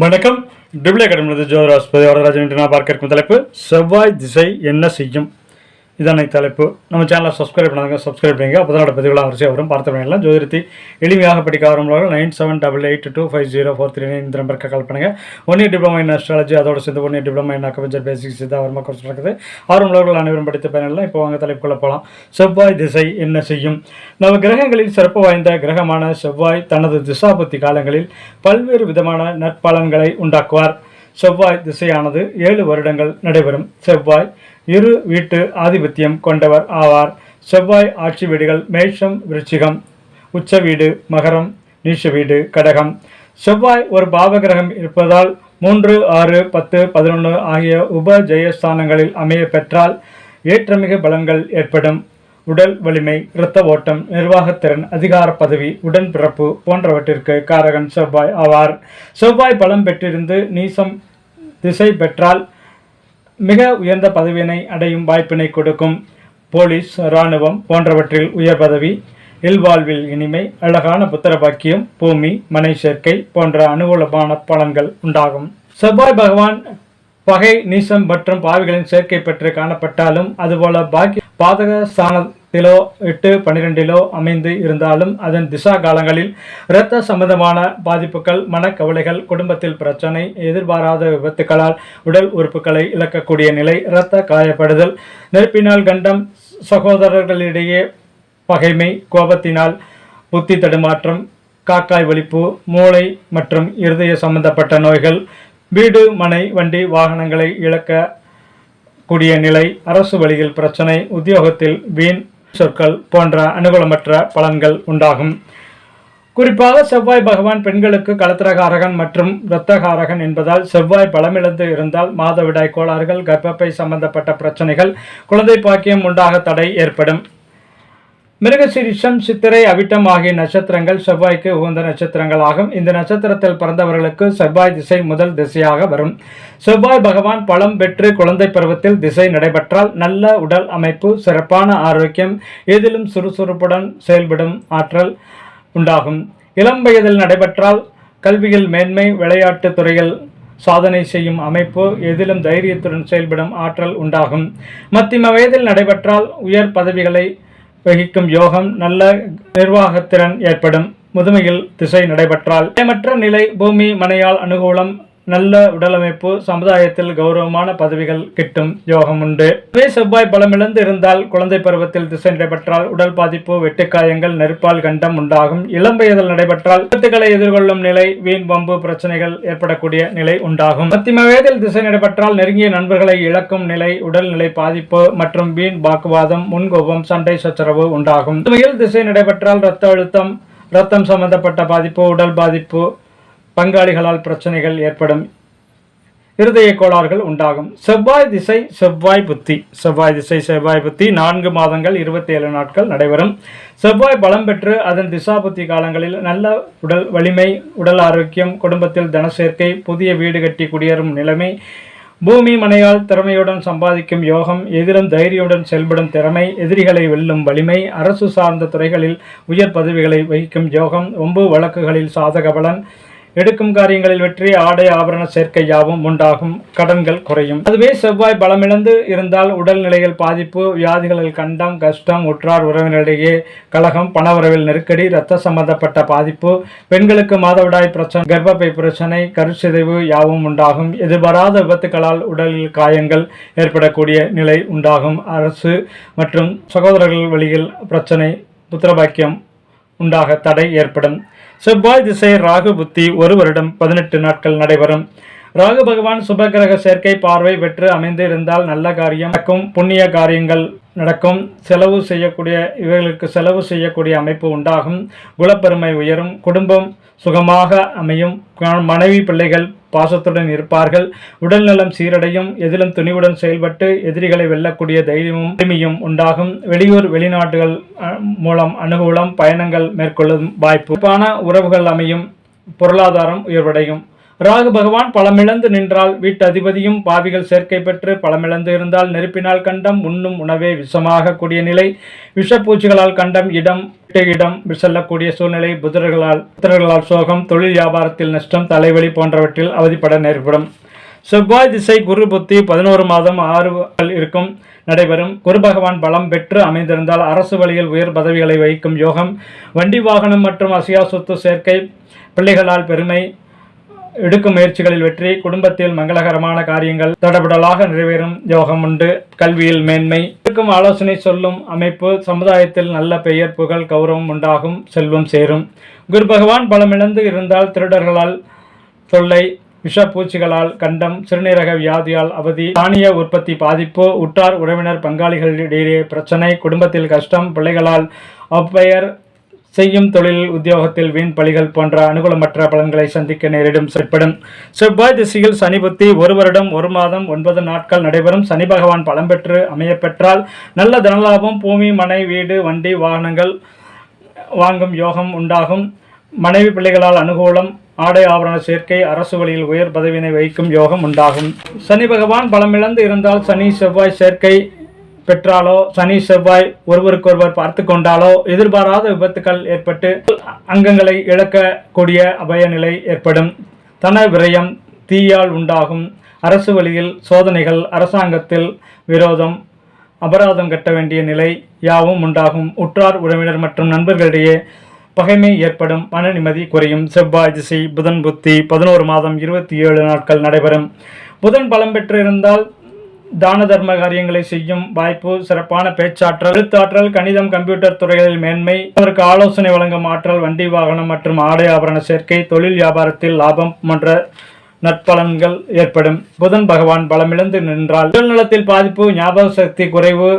வணக்கம். டிபிள் அகாடமி ஜோதிராஸ்பதி வரதராஜன் என்று நான் பார்க்க இருக்கும் தலைப்பு செவ்வாய் திசை என்ன செய்யும்? இதான தலைப்பு. நம்ம சேனலை சப்ஸ்கிரைப் பண்ணாங்க சப்ஸ்கிரைப் பண்ணுங்க. அப்போ தான் பதிவுகளாக வரிசையாக வரும். பார்த்து பண்ணிடலாம். ஜோதிடத்தை எளிமையாக படிக்க ஆரம்பம் nine seven double eight two five zero four three nine இந்த நம்பருக்கு கால் பண்ணுங்கள் one year diploma in astrology அதோட சேர்ந்து one year diploma in acupuncture basics இதாக வருமா கோர்ஸ் நடக்குது. ஆர்வலர்கள் அனைவரும் படித்த பயனெல்லாம் இப்போ வாங்க தலைப்புக்குள்ள போகலாம் செவ்வாய் திசை என்ன செய்யும்? நம்ம கிரகங்களில் சிறப்பு வாய்ந்த கிரகமான செவ்வாய் தனது திசாபுத்தி காலங்களில் பல்வேறு விதமான நற்பலன்களை உண்டாக்குவார். செவ்வாய் திசையானது ஏழு வருடங்கள் நடைபெறும். செவ்வாய் இரு வீட்டு ஆதிபத்தியம் கொண்டவர் ஆவார். செவ்வாய் ஆட்சி வீடுகள் மேஷம் விருச்சிகம் உச்ச வீடு மகரம் நீச்ச வீடு கடகம். செவ்வாய் ஒரு பாவகிரகம் இருப்பதால் மூன்று ஆறு பத்து பதினொன்று ஆகிய உப ஜெயஸ்தானங்களில் அமைய பெற்றால் ஏற்றமிகு பலன்கள் ஏற்படும். உடல் வலிமை இரத்த ஓட்டம் நிர்வாகத்திறன் அதிகார பதவி உடன்பிறப்பு போன்றவற்றிற்கு காரகன் செவ்வாய் ஆவார். செவ்வாய் பலம் பெற்றிருந்து நீசம் திசை பெற்றால் மிக உயர்ந்த பதவியினை அடையும் வாய்ப்பினை கொடுக்கும். போலீஸ் இராணுவம் போன்றவற்றில் உயர் பதவி இல்வாழ்வில் இனிமை அழகான புத்திர பாக்கியம் பூமி மனை சேர்க்கை போன்ற அனுகூலமான பலன்கள் உண்டாகும். செவ்வாய் பகவான் பகை நீசம் மற்றும் பாவிகளின் சேர்க்கை பெற்று காணப்பட்டாலும் அதுபோல பாக்கி பாதக ஸ்தானத்திலோ எட்டு பன்னிரெண்டிலோ அமைந்து இருந்தாலும் அதன் திசா காலங்களில் இரத்த சம்பந்தமான பாதிப்புகள் மனக்கவலைகள் குடும்பத்தில் பிரச்சனை எதிர்பாராத விபத்துக்களால் உடல் உறுப்புகளை இழக்கக்கூடிய நிலை இரத்த காயப்படுதல் நெருப்பினால் கண்டம் சகோதரர்களிடையே பகைமை கோபத்தினால் புத்தி தடுமாற்றம் காக்காய் வலிப்பு மூளை மற்றும் இருதய சம்பந்தப்பட்ட நோய்கள் வீடு மனை வண்டி வாகனங்களை இழக்க கூடிய நிலை அரசு வழியில் பிரச்சனை உத்தியோகத்தில் வீண் சொற்கள் போன்ற அனுகூலமற்ற பலன்கள் உண்டாகும். குறிப்பாக செவ்வாய் பகவான் பெண்களுக்கு கலத்திரகாரகன் மற்றும் இரத்தகாரகன் என்பதால் செவ்வாய் பலமிழந்து இருந்தால் மாதவிடாய் கோளாறுகள் கர்ப்பப்பை சம்பந்தப்பட்ட பிரச்சனைகள் குழந்தை பாக்கியம் உண்டாக தடை ஏற்படும். மிருகசீரிஷம் சித்திரை அவிட்டம் ஆகிய நட்சத்திரங்கள் செவ்வாய்க்கு உகந்த நட்சத்திரங்கள் ஆகும் இந்த நட்சத்திரத்தில் பிறந்தவர்களுக்கு செவ்வாய் திசை முதல் திசையாக வரும். செவ்வாய் பகவான் பழம் பெற்று குழந்தை பருவத்தில் திசை நடைபெற்றால் நல்ல உடல் அமைப்பு சிறப்பான ஆரோக்கியம் எதிலும் சுறுசுறுப்புடன் செயல்படும் ஆற்றல் உண்டாகும். இளம் வயதில் நடைபெற்றால் கல்வியில் மேன்மை விளையாட்டுத் துறையில் சாதனை செய்யும் அமைப்பு எதிலும் தைரியத்துடன் செயல்படும் ஆற்றல் உண்டாகும். மத்திம வயதில் நடைபெற்றால் உயர் பதவிகளை வகிக்கும் யோகம் நல்ல நிர்வாகத்திறன் ஏற்படும். முதுமையில் திசை நடைபெற்றால். நிலைமற்ற நிலை பூமி மனையால் அனுகூலம் நல்ல உடலமைப்பு சமுதாயத்தில் கௌரவமான பதவிகள் கிட்டும் யோகம் உண்டு. இதே செவ்வாய் பலமிழந்து இருந்தால் குழந்தை பருவத்தில் திசை நடைபெற்றால் உடல் பாதிப்பு வெட்டுக்காயங்கள் நெருப்பால் கண்டம் உண்டாகும். இளம் வயதில் நடைபெற்றால் விபத்துகளை எதிர்கொள்ளும் நிலை வீண் பம்பு பிரச்சனைகள் ஏற்படக்கூடிய நிலை உண்டாகும். மத்திம வயதில் திசை நடைபெற்றால் நெருங்கிய நண்பர்களை இழக்கும் நிலை உடல்நிலை பாதிப்பு மற்றும் வீண் வாக்குவாதம் முன்கோபம் சண்டை சச்சரவு உண்டாகும். திசை நடைபெற்றால் இரத்த அழுத்தம் இரத்தம் சம்பந்தப்பட்ட பாதிப்பு உடல் பாதிப்பு பங்காளிகளால் பிரச்சனைகள் ஏற்படும் இருதய கோளாறுகள் உண்டாகும். செவ்வாய் திசை செவ்வாய் புத்தி. செவ்வாய் திசை செவ்வாய் புத்தி நான்கு மாதங்கள் இருபத்தி ஏழு நாட்கள் நடைபெறும். செவ்வாய் பலம் பெற்று அதன் திசா புத்தி காலங்களில் நல்ல உடல் வலிமை உடல் ஆரோக்கியம் குடும்பத்தில் தனசேர்க்கை புதிய வீடு கட்டி குடியேறும் நிலைமை பூமி மனையால் திறமையுடன் சம்பாதிக்கும் யோகம் எதிரும் தைரியமுடன் செயல்படும் திறமை எதிரிகளை வெல்லும் வலிமை அரசு சார்ந்த துறைகளில் உயர் பதவிகளை வகிக்கும் யோகம் ஒம்பு வழக்குகளில் சாதக பலன் எடுக்கும் காரியங்களில் வெற்றி ஆடை ஆபரண சேர்க்கை யாவும் உண்டாகும். கடன்கள் குறையும். அதுவே செவ்வாய் பலமிழந்து இருந்தால் உடல்நிலையில் பாதிப்பு வியாதிகளில் கண்டம் கஷ்டம் உற்றார் உறவினரிடையே பண பணவரவில் நெருக்கடி இரத்த சம்பந்தப்பட்ட பாதிப்பு பெண்களுக்கு மாதவிடாய் பிரச்சனை கர்ப்பப்பை பிரச்சனை கருச்சிதைவு யாவும் உண்டாகும். எதிர்பாராத விபத்துக்களால் உடலில் காயங்கள் ஏற்படக்கூடிய நிலை உண்டாகும். அரசு மற்றும் சகோதரர்கள் வழியில் பிரச்சனை புத்திரபாக்கியம் உண்டாக தடை ஏற்படும். செவ்வாய் திசை ராகு புத்தி ஒரு வருடம் பதினெட்டு நாட்கள் நடைபெறும். ராகு பகவான் சுபகிரக சேர்க்கை பார்வை பெற்று அமைந்து இருந்தால் நல்ல காரியம் நடக்கும். புண்ணிய காரியங்கள் நடக்கும். செலவு செய்யக்கூடிய இவர்களுக்கு செலவு செய்யக்கூடிய அமைப்பு உண்டாகும். குலப்பெருமை உயரும். குடும்பம் சுகமாக அமையும். மனைவி பிள்ளைகள் பாசத்துடன் இருப்பார்கள். உடல்நலம் சீரடையும். எதிலும் துணிவுடன் செயல்பட்டு எதிரிகளை வெல்லக்கூடிய தைரியமும் உரிமையும் உண்டாகும். வெளியூர் வெளிநாடுகள் மூலம் அனுகூலம் பயணங்கள் மேற்கொள்ளும் வாய்ப்பு. உறவுகள் அமையும். பொருளாதாரம் உயர்வடையும். ராகு பகவான் பலமிழந்து நின்றால் வீட்டு அதிபதியும் பாவிகள் சேர்க்கை பெற்று பலமிழந்து இருந்தால் நெருப்பினால் கண்டம் உண்ணும் உணவே விஷமாக கூடிய நிலை. விஷப்பூச்சிகளால் கண்டம் இடம் இடம் செல்லக்கூடிய சூழ்நிலை புதர்களால் புத்திரர்களால் சோகம் தொழில் வியாபாரத்தில் நஷ்டம் தலைவலி போன்றவற்றில் அவதிப்பட நேர்படும் செவ்வாய் திசை குரு புத்தி பதினோரு மாதம் ஆறு இருக்கும். நடைபெறும். குரு பகவான் பலம் பெற்று அமைந்திருந்தால் அரசு வழியில் உயர் பதவிகளை வகிக்கும் யோகம். வண்டி வாகனம் மற்றும் அசியா சொத்து சேர்க்கை. பிள்ளைகளால் பெருமை. எடுக்கும் முயற்சிகளில் வெற்றி குடும்பத்தில் மங்களகரமான காரியங்கள் தடபுடலாக நிறைவேறும் யோகம் உண்டு. கல்வியில் மேன்மை இருக்கும் ஆலோசனை சொல்லும் அமைப்பு சமுதாயத்தில் நல்ல பெயர் புகழ் கௌரவம் உண்டாகும் செல்வம் சேரும். குரு பகவான் பலமிழந்து இருந்தால் திருடர்களால் தொல்லை விஷப்பூச்சிகளால் கண்டம் சிறுநீரக வியாதியால் அவதி தானிய உற்பத்தி பாதிப்பு உற்றார் உறவினர் பங்காளிகளிடையே பிரச்சனை குடும்பத்தில் கஷ்டம் பிள்ளைகளால் அப்பெயர் செய்யும் தொழில் உத்தியோகத்தில் வீண் பலிகள் போன்ற அனுகூலமற்ற பலன்களை சந்திக்க நேரிடும் செயற்படும். செவ்வாய் திசையில் சனி புத்தி ஒரு வருடம் ஒரு மாதம் ஒன்பது நாட்கள் நடைபெறும். சனி பகவான் பலம் பெற்று அமையப்பெற்றால் நல்ல தனலாபம் பூமி மனை வீடு வண்டி வாகனங்கள் வாங்கும் யோகம் உண்டாகும். மனைவி பிள்ளைகளால் அனுகூலம் ஆடை ஆபரண சேர்க்கை அரசு வழியில் உயர் பதவியினை வகிக்கும் யோகம் உண்டாகும். சனி பகவான் பலமிழந்து இருந்தால் சனி செவ்வாய் சேர்க்கை பெற்றாலோ சனி செவ்வாய் ஒருவருக்கொருவர் பார்த்து கொண்டாலோ எதிர்பாராத விபத்துக்கள் ஏற்பட்டு அங்கங்களை இழக்கக்கூடிய அபய நிலை ஏற்படும். தன விரயம் தீயால் உண்டாகும். அரசு வழியில் சோதனைகள் அரசாங்கத்தில் விரோதம் அபராதம் கட்ட வேண்டிய நிலை யாவும் உண்டாகும். உற்றார் உறவினர் மற்றும் நண்பர்களிடையே பகைமை ஏற்படும். மன நிம்மதி குறையும். செவ்வாய் திசை புதன் புத்தி பதினோரு மாதம் இருபத்தி ஏழு நாட்கள் நடைபெறும். புதன் பலம் பெற்றிருந்தால் தான தர்ம காரியங்களை செய்யும் வாய்ப்பு சிறப்பான பேச்சாற்றல் எழுத்தாற்றல் கணிதம் கம்ப்யூட்டர் துறைகளில் மேன்மை அவருக்கு ஆலோசனை வழங்கும் ஆற்றல் வண்டி வாகனம் மற்றும் ஆடை ஆபரண சேர்க்கை தொழில் வியாபாரத்தில் லாபம் போன்ற நற்பலன்கள் ஏற்படும். புதன் பகவான் பலமிழந்து நின்றால் உடல்நலத்தில் பாதிப்பு ஞாபக சக்தி குறைவு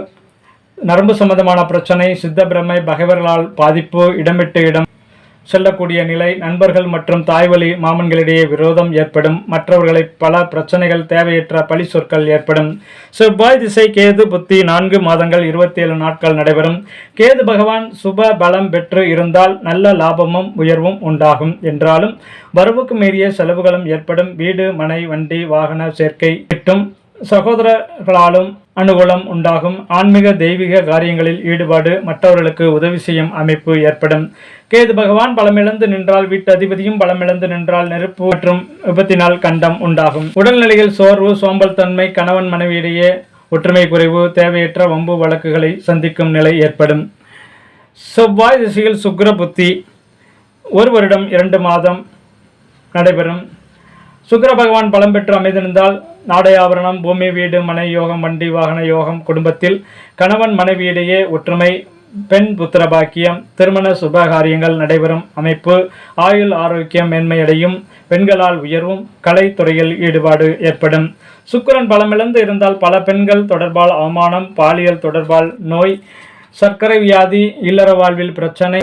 நரம்பு சம்பந்தமான பிரச்சனை சித்த பிரமை பகைவர்களால் பாதிப்பு இடமிட்டு இடம் செல்லக்கூடிய நிலை நண்பர்கள் மற்றும் தாய்வழி மாமன்களிடையே விரோதம் ஏற்படும். மற்றவர்களை பல பிரச்சனைகள் தேவையற்ற பழி சொற்கள் ஏற்படும். செவ்வாய் திசை கேது புத்தி நான்கு மாதங்கள் இருபத்தி ஏழு நாட்கள் நடைபெறும். கேது பகவான் சுப பலம் பெற்று இருந்தால் நல்ல லாபமும் உயர்வும் உண்டாகும் என்றாலும் வரவுக்கு மீறிய செலவுகளும் ஏற்படும். வீடு மனை வண்டி வாகன சேர்க்கை கிட்டும் சகோதரர்களாலும் அனுகூலம் உண்டாகும். ஆன்மீக தெய்வீக காரியங்களில் ஈடுபாடு மற்றவர்களுக்கு உதவி செய்யும் அமைப்பு ஏற்படும். கேது பகவான் பலமிழந்து நின்றால் வீட்டு அதிபதியும் பலமிழந்து நின்றால் நெருப்பு மற்றும் விபத்தினால் கண்டம் உண்டாகும். உடல்நிலையில் சோர்வு சோம்பல் தன்மை கணவன் மனைவியிடையே ஒற்றுமை குறைவு தேவையற்ற வம்பு வழக்குகளை சந்திக்கும் நிலை ஏற்படும். செவ்வாய் திசையில் சுக்கர புத்தி ஒரு வருடம் இரண்டு மாதம் நடைபெறும். சுக்கர பகவான் பலம் பெற்று அமைந்திருந்தால் நாடை ஆபரணம் பூமி வீடு மனை யோகம் வண்டி வாகன யோகம் குடும்பத்தில் கணவன் மனைவியிடையே ஒற்றுமை பெண் புத்திர பாக்கியம் திருமண சுபகாரியங்கள் நடைபெறும் அமைப்பு ஆயுள் ஆரோக்கியம் மேன்மையடையும் பெண்களால் உயர்வும் கலைத்துறையில் ஈடுபாடு ஏற்படும். சுக்கிரன் பலமிழந்து இருந்தால் பல பெண்கள் தொடர்பால் அவமானம் பாலியல் தொடர்பால் நோய் சர்க்கரை வியாதி இல்லற வாழ்வில் பிரச்சனை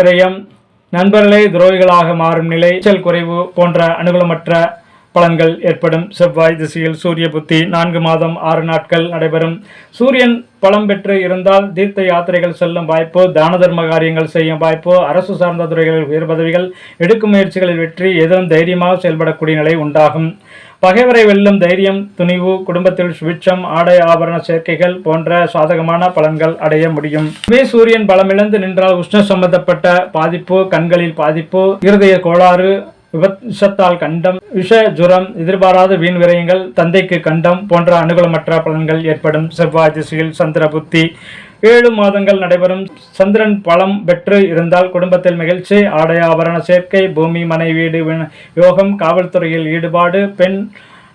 நண்பர்களே துரோகிகளாக மாறும் நிலை குறைவு போன்ற அனுகூலமற்ற பலன்கள் ஏற்படும். செவ்வாய் திசையில் சூரிய புத்தி நான்கு மாதம் ஆறு நாட்கள் நடைபெறும். சூரியன் பலம் பெற்று இருந்தால் தீர்த்த யாத்திரைகள் செல்லும் வாய்ப்பு தான தர்ம காரியங்கள் செய்யும் வாய்ப்பு அரசு சார்ந்த துறைகளில் உயர் பதவிகள் எடுக்கும் முயற்சிகளில் வெற்றி எதிரும் தைரியமாக செயல்படக்கூடிய நிலை உண்டாகும். பகைவரை வெல்லும் தைரியம் துணிவு குடும்பத்தில் சுவிட்சம் ஆடை ஆபரண சேர்க்கைகள் போன்ற சாதகமான பலன்கள் அடைய முடியும். மே சூரியன் பலமிழந்து நின்றால் உஷ்ண சம்பந்தப்பட்ட பாதிப்பு கண்களில் பாதிப்பு இருதய கோளாறு விபத் விஷத்தால் கண்டம் விஷ ஜுரம் எதிர்பாராத வீண் விரயங்கள் தந்தைக்கு கண்டம் போன்ற அனுகூலமற்ற பலன்கள் ஏற்படும். செவ்வாய் திசையில் சந்திர புத்தி. ஏழு மாதங்கள் நடைபெறும். சந்திரன் பலம் பெற்று இருந்தால் குடும்பத்தில் மகிழ்ச்சி ஆடை ஆபரண சேர்க்கை பூமி மனை வீடு யோகம் காவல்துறையில் ஈடுபாடு பெண்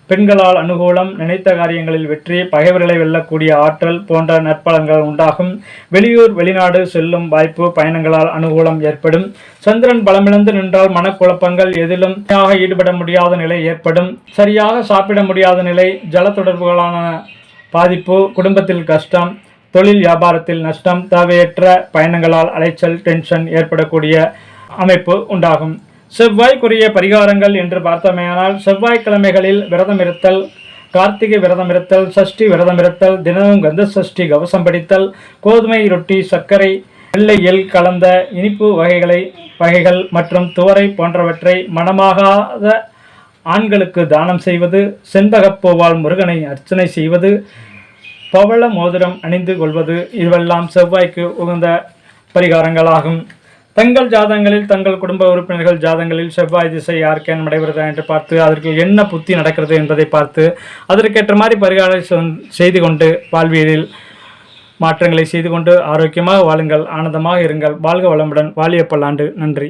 பெண்களால் அனுகூலம் நினைத்த காரியங்களில் வெற்றி பகைவர்களை வெல்லக்கூடிய ஆற்றல் போன்ற நற்பலன்கள் உண்டாகும். வெளியூர் வெளிநாடு செல்லும் வாய்ப்பு பயணங்களால் அனுகூலம் ஏற்படும். சந்திரன் பலமிழந்து நின்றால் மனக்குழப்பங்கள் எதிலும் ஈடுபட முடியாத நிலை ஏற்படும். சரியாக சாப்பிட முடியாத நிலை ஜல தொடர்புகளான பாதிப்பு குடும்பத்தில் கஷ்டம் தொழில் வியாபாரத்தில் நஷ்டம் தேவையற்ற பயணங்களால் அலைச்சல் டென்ஷன் ஏற்படக்கூடிய அமைப்பு உண்டாகும். செவ்வாய்க்குரிய பரிகாரங்கள் என்று பார்த்தோமேயானால் செவ்வாய்க்கிழமைகளில் விரதம் இருத்தல் கார்த்திகை விரதம் இருத்தல் சஷ்டி விரதம் இருத்தல் தினமும் கந்த சஷ்டி கவசம் படித்தல் கோதுமை ரொட்டி சர்க்கரை வெள்ளையில் கலந்த இனிப்பு வகைகளை வகைகள் மற்றும் துவரை போன்றவற்றை மனமாகாத ஆண்களுக்கு தானம் செய்வது செண்பகப்பூவால் முருகனை அர்ச்சனை செய்வது பவள மோதிரம் அணிந்து கொள்வது இதுவெல்லாம் செவ்வாய்க்கு உகந்த பரிகாரங்களாகும். தங்கள் ஜாதகங்களில் தங்கள் குடும்ப உறுப்பினர்கள் ஜாதகங்களில் செவ்வாய் திசை யாருக்கேன் நடைபெறுதா என்று பார்த்து அதற்கு என்ன புத்தி நடக்கிறது என்பதை பார்த்து அதற்கேற்ற மாதிரி பரிகாரம் செய்து கொண்டு வாழ்வியலில் மாற்றங்களை செய்து கொண்டு ஆரோக்கியமாக வாழுங்கள் ஆனந்தமாக இருங்கள். வாழ்க வளமுடன். வாலிய பல்லாண்டு நன்றி.